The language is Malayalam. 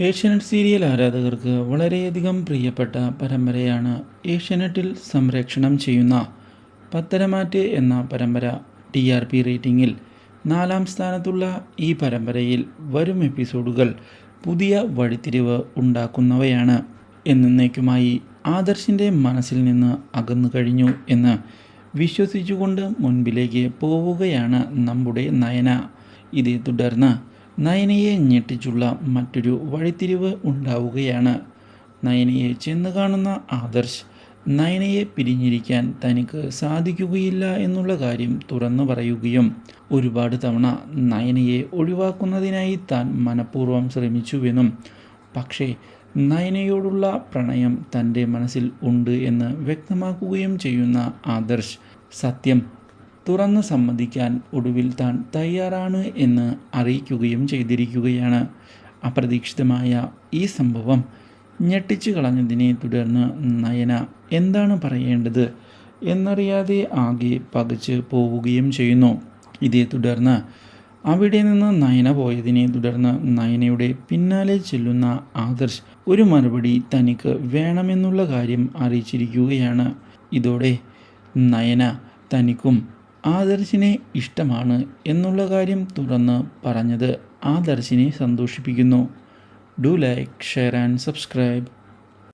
ഏഷ്യാനെറ്റ് സീരിയൽ ആരാധകർക്ക് വളരെയധികം പ്രിയപ്പെട്ട പരമ്പരയാണ് ഏഷ്യാനെറ്റിൽ സംരക്ഷണം ചെയ്യുന്ന പത്തരമാറ്റ് എന്ന പരമ്പര ടി ആർ പി റേറ്റിംഗിൽ നാലാം സ്ഥാനത്തുള്ള ഈ പരമ്പരയിൽ വരും എപ്പിസോഡുകൾ പുതിയ വഴിത്തിരിവ് ഉണ്ടാക്കുന്നവയാണ്. എന്നേക്കുമായി ആദർശിന്റെ മനസ്സിൽ നിന്ന് അകന്നു കഴിഞ്ഞു എന്ന് വിശ്വസിച്ചുകൊണ്ട് മുൻപിലേക്ക് പോവുകയാണ് നമ്മുടെ നയന. ഇതേ തുടർന്ന് നയനയെ ഞെട്ടിച്ചുള്ള മറ്റൊരു വഴിത്തിരിവ് ഉണ്ടാവുകയാണ്. നയനയെ ചെന്ന് കാണുന്ന ആദർശ് നയനയെ പിരിഞ്ഞിരിക്കാൻ തനിക്ക് സാധിക്കുകയില്ല എന്നുള്ള കാര്യം തുറന്നു പറയുകയും ഒരുപാട് തവണ നയനയെ ഒഴിവാക്കുന്നതിനായി താൻ മനഃപൂർവം ശ്രമിച്ചുവെന്നും പക്ഷേ നയനയോടുള്ള പ്രണയം തന്റെ മനസ്സിൽ ഉണ്ട് എന്ന് വ്യക്തമാക്കുകയും ചെയ്യുന്ന ആദർശ് സത്യം തുറന്ന് സമ്മതിക്കാൻ ഒടുവിൽ താൻ തയ്യാറാണ് എന്ന് അറിയിക്കുകയും ചെയ്തിരിക്കുകയാണ്. അപ്രതീക്ഷിതമായ ഈ സംഭവം ഞെട്ടിച്ചു കളഞ്ഞതിനെ തുടർന്ന് നയന എന്താണ് പറയേണ്ടത്? എന്നറിയാതെ ആകെ പകച്ച് പോവുകയും ചെയ്യുന്നു. ഇതേ തുടർന്ന് അവിടെ നിന്ന് നയന പോയതിനെ തുടർന്ന് നയനയുടെ പിന്നാലെ ചെല്ലുന്ന ആദർശ് ഒരു മറുപടി തനിക്ക് വേണമെന്നുള്ള കാര്യം അറിയിച്ചിരിക്കുകയാണ്. ഇതോടെ നയന തനിക്കും ആദർശിനെ ഇഷ്ടമാണ് എന്നുള്ള കാര്യം തുറന്ന് പറഞ്ഞത് ആദർശിനെ സന്തോഷിപ്പിക്കുന്നു. Do like share and subscribe.